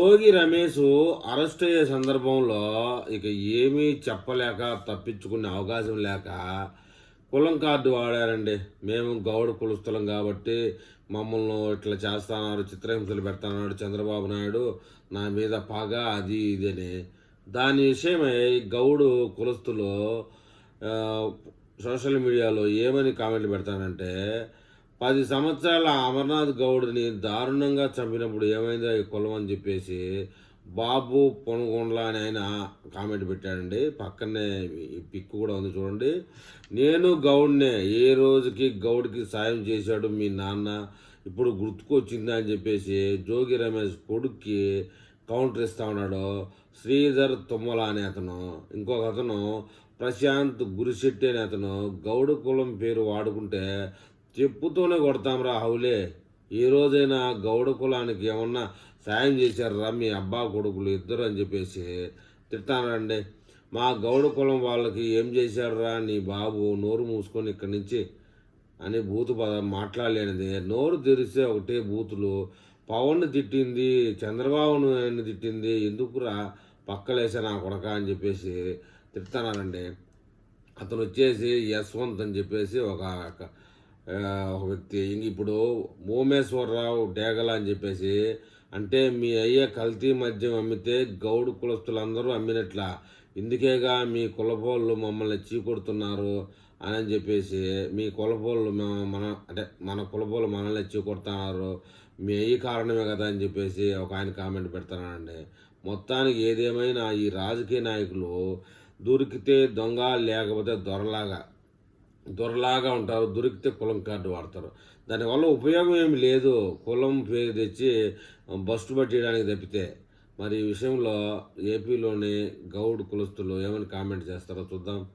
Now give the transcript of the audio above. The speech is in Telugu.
యోగి రమేష్ అరెస్ట్ అయ్యే సందర్భంలో ఇక ఏమీ చెప్పలేక తప్పించుకునే అవకాశం లేక కులం కార్డు వాడారండి. మేము గౌడ కులస్తులం కాబట్టి మమ్మల్ని ఇట్లా చేస్తాన్నారు చిత్రహింసలు పెడతానన్నాడు చంద్రబాబు నాయుడు. నా మీద పగ అది ఇది అని. దాని విషయమై గౌడు కులస్తులు సోషల్ మీడియాలో ఏమని కామెంట్లు పెడతానంటే పది సంవత్సరాల అమర్నాథ్ గౌడ్ని దారుణంగా చంపినప్పుడు ఏమైందో ఈ కులం అని చెప్పేసి బాబు పొనగొండల అని ఆయన కామెంట్ పెట్టాడండి. పక్కనే పిక్కు పిక్ కూడా ఉంది చూడండి. నేను గౌడ్నే ఏ రోజుకి గౌడ్కి సాయం చేశాడు మీ నాన్న ఇప్పుడు గుర్తుకొచ్చిందా అని చెప్పేసి జోగి రమేష్ కొడుక్కి కౌంటర్ ఇస్తా ఉన్నాడు. శ్రీధర్ తుమ్మల అనే అతను. ఇంకొక అతను ప్రశాంత్ గురిశెట్టి అనే అతను. గౌడ కులం పేరు వాడుకుంటే చెప్పుతోనే కొడతాంరా హౌలే. ఈ రోజైనా గౌడ కులానికి ఏమన్నా సాయం చేశారా మీ అబ్బా కొడుకులు ఇద్దరు అని చెప్పేసి తిట్టానండి మా గౌడ కులం వాళ్ళకి ఏం చేశాడురా నీ బాబు నోరు మూసుకొని ఇక్కడి నుంచి అని బూతు పద మాట్లాడలేనిది. నోరు తెరిస్తే ఒకటే బూతులు. పవన్ తిట్టింది చంద్రబాబు నాయుడిని తిట్టింది ఎందుకురా పక్కలేసా నా కొడక అని చెప్పేసి తిడతానండి. అతను వచ్చేసి యశ్వంత్ అని చెప్పేసి ఒక ఒక వ్యక్తి ఇప్పుడు మోమేశ్వరరావు డేగల అని చెప్పేసి అంటే మీ అయ్యే కల్తీ మద్యం అమ్మితే గౌడు కులస్తులందరూ అమ్మినట్ల. ఇందుకేగా మీ కులపోళ్ళు మమ్మల్ని చీకొడుతున్నారు అని చెప్పేసి మీ కులపోళ్ళు మన అంటే మన కులపోళ్ళు మనల్ని చీకొడుతున్నారు. మీ అయ్యి కారణమే కదా అని చెప్పేసి ఒక ఆయన కామెంట్ పెడతానండి. మొత్తానికి ఏదేమైనా ఈ రాజకీయ నాయకులు దొరికితే దొంగ లేకపోతే దొరలాగా దొరలాగా ఉంటారు దొరికితే కులం కార్డు వాడతారు. దానివల్ల ఉపయోగం ఏమి లేదు. కులం పేరు తెచ్చి బస్టు పట్టేయడానికి తప్పితే. మరి ఈ విషయంలో ఏపీలోని గౌడ్ కులస్తులు ఏమని కామెంట్ చేస్తారో చూద్దాం.